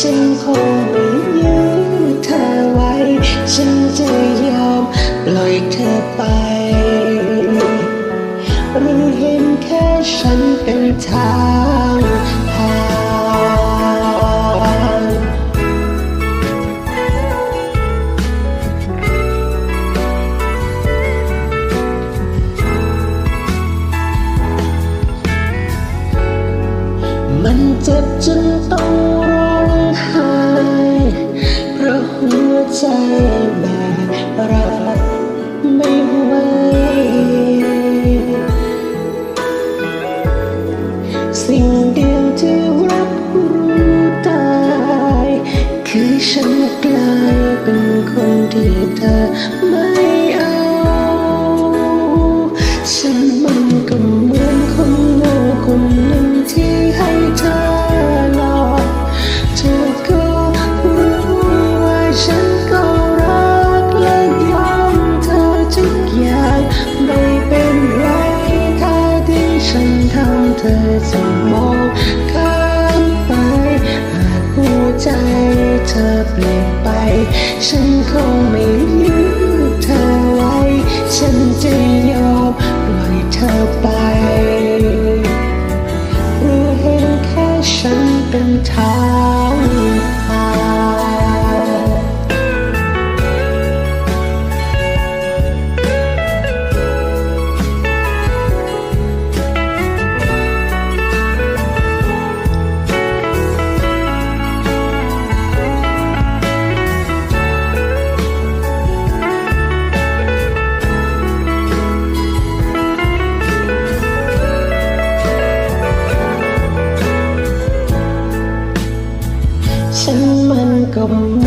ฉันคงไม่ยื้อเธอไว้ ฉันจะยอมปล่อยเธอไปรือเห็นแค่ฉันเป็นทางผ่านมันเจ็บจนต้อง ฉันกลายเป็นคนที่เธอไม่เอา ฉันมันก็เหมือนคนโง่คนหนึ่งที่ให้เธอหลอกเธอก็รู้ว่าฉันก็รักและยอมเธอทุกอย่างไม่เป็นไรถ้าที่ฉันทำเธอจะ ฉันค มั